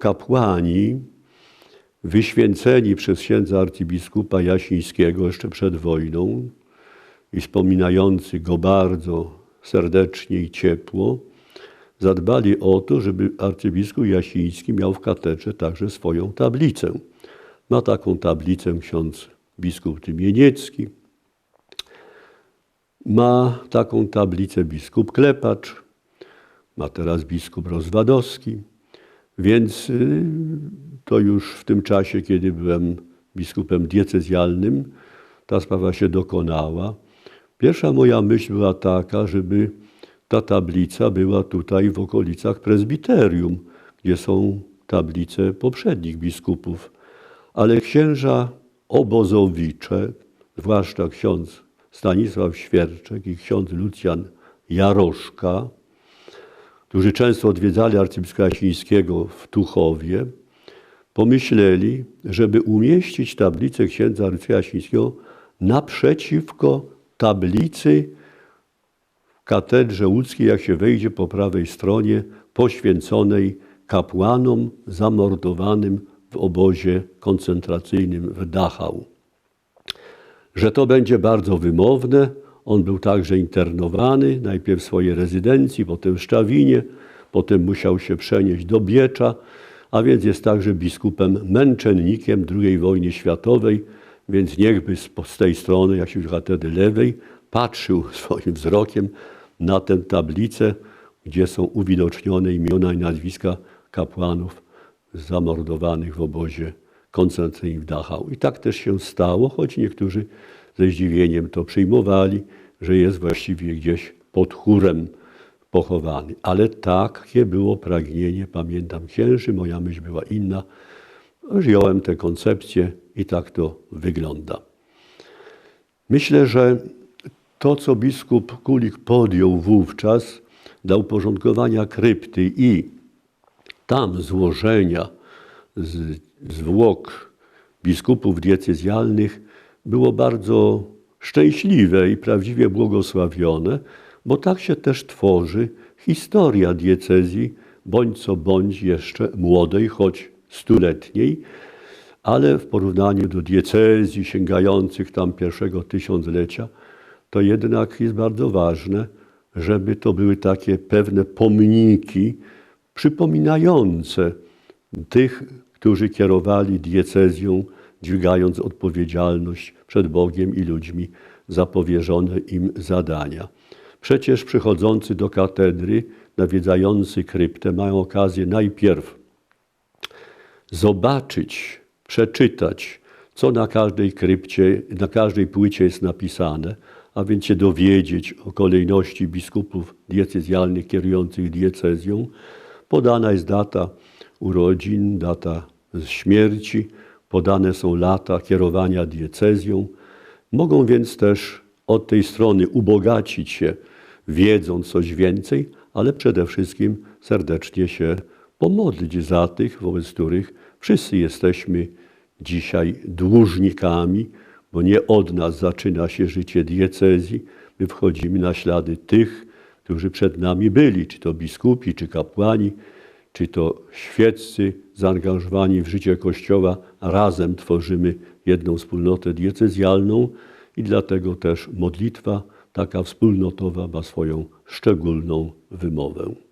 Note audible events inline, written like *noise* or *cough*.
Kapłani wyświęceni przez księdza arcybiskupa Jasińskiego jeszcze przed wojną i wspominający go bardzo serdecznie i ciepło, zadbali o to, żeby arcybiskup Jasiński miał w katedrze także swoją tablicę. Ma taką tablicę ksiądz biskup Tymieniecki, ma taką tablicę biskup Klepacz, ma teraz biskup Rozwadowski, więc y, to już w tym czasie, kiedy byłem biskupem diecezjalnym, ta sprawa się dokonała. Pierwsza moja myśl była taka, żeby ta tablica była tutaj w okolicach prezbiterium, gdzie są tablice poprzednich biskupów. Ale księża obozowicze, zwłaszcza ksiądz Stanisław Świerczek i ksiądz Lucjan Jaroszka, którzy często odwiedzali arcybiskupa Jasińskiego w Tuchowie, pomyśleli, żeby umieścić tablicę księdza arcybiskupa Jasińskiego naprzeciwko tablicy w katedrze łódzkiej, jak się wejdzie po prawej stronie, poświęconej kapłanom zamordowanym w obozie koncentracyjnym w Dachau. Że to będzie bardzo wymowne, on był także internowany, najpierw w swojej rezydencji, potem w Szczawinie, potem musiał się przenieść do Biecza, a więc jest także biskupem męczennikiem II wojny światowej, więc niechby z, z tej strony, jak się katedry lewej, patrzył *laughs* swoim wzrokiem na tę tablicę, gdzie są uwidocznione imiona i nazwiska kapłanów zamordowanych w obozie koncentracyjnym w Dachau. I tak też się stało, choć niektórzy ze zdziwieniem to przyjmowali, że jest właściwie gdzieś pod chórem pochowany. Ale takie było pragnienie, pamiętam księży, moja myśl była inna. Wziąłem tę koncepcję i tak to wygląda. Myślę, że to, co biskup Kulik podjął wówczas dla uporządkowania krypty i tam złożenia zwłok biskupów diecezjalnych było bardzo szczęśliwe i prawdziwie błogosławione, bo tak się też tworzy historia diecezji, bądź co bądź jeszcze młodej, choć stuletniej, ale w porównaniu do diecezji sięgających tam pierwszego tysiąclecia, to jednak jest bardzo ważne, żeby to były takie pewne pomniki przypominające tych, którzy kierowali diecezją, dźwigając odpowiedzialność przed Bogiem i ludźmi za powierzone im zadania. Przecież przychodzący do katedry, nawiedzający kryptę, mają okazję najpierw zobaczyć, przeczytać, co na każdej krypcie, na każdej płycie jest napisane, a więc się dowiedzieć o kolejności biskupów diecezjalnych kierujących diecezją. Podana jest data urodzin, data śmierci, podane są lata kierowania diecezją. Mogą więc też od tej strony ubogacić się, wiedząc coś więcej, ale przede wszystkim serdecznie się pomodlić za tych, wobec których wszyscy jesteśmy dzisiaj dłużnikami, bo nie od nas zaczyna się życie diecezji. My wchodzimy na ślady tych, którzy przed nami byli, czy to biskupi, czy kapłani, czy to świeccy zaangażowani w życie Kościoła, razem tworzymy jedną wspólnotę diecezjalną i dlatego też modlitwa taka wspólnotowa ma swoją szczególną wymowę.